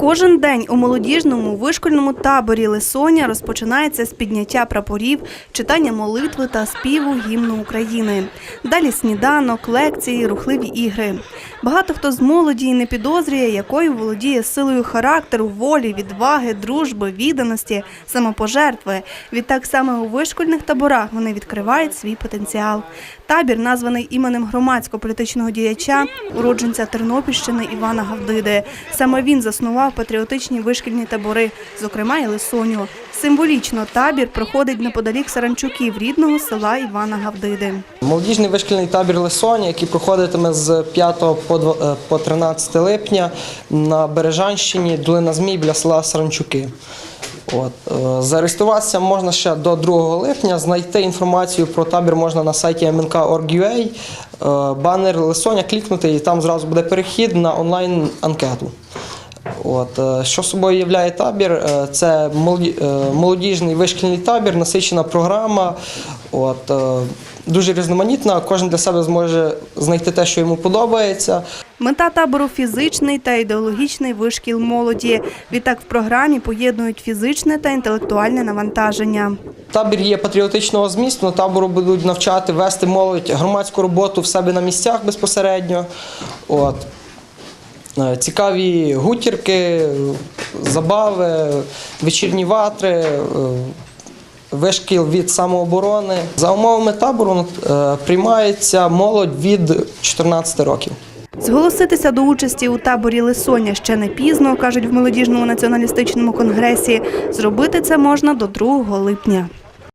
Кожен день у молодіжному вишкольному таборі Лисоня розпочинається з підняття прапорів, читання молитви та співу гімну України. Далі сніданок, лекції, рухливі ігри. Багато хто з молоді й не підозрює, якою володіє силою характеру, волі, відваги, дружби, відданості, самопожертви. Відтак саме у вишкольних таборах вони відкривають свій потенціал. Табір, названий іменем громадсько-політичного діяча, уродженця Тернопільщини Івана Гавдиди. Саме він заснував патріотичні вишкільні табори, зокрема і Лисоню. Символічно табір проходить неподалік Саранчуків, рідного села Івана Гавдиди. Молодіжний вишкільний табір Лисоня, який проходитиме з 5 по дв- е, по 13 липня на Бережанщині, долина Змій біля села Саранчуки. От. е, Зареєструватися можна ще до 2 липня. Знайти інформацію про табір можна на сайті mnk.org.ua, е, банер Лисоня, клікнути, і там зразу буде перехід на онлайн-анкету. От, е, що собою являє табір? Е, Це е, молодіжний вишкільний табір, насичена програма. От, дуже різноманітна, кожен для себе зможе знайти те, що йому подобається. Мета табору фізичний та ідеологічний вишкіл молоді. Відтак в програмі поєднують фізичне та інтелектуальне навантаження. Табір є патріотичного змісту, на табору будуть навчати вести молодь громадську роботу в себе на місцях безпосередньо. От. Е, Цікаві гутірки, забави, вечірні ватри, е, вишкіл від самооборони. За умовами табору е, приймається молодь від 14 років. Зголоситися до участі у таборі Лисоня ще не пізно, кажуть в молодіжному націоналістичному конгресі. Зробити це можна до 2 липня.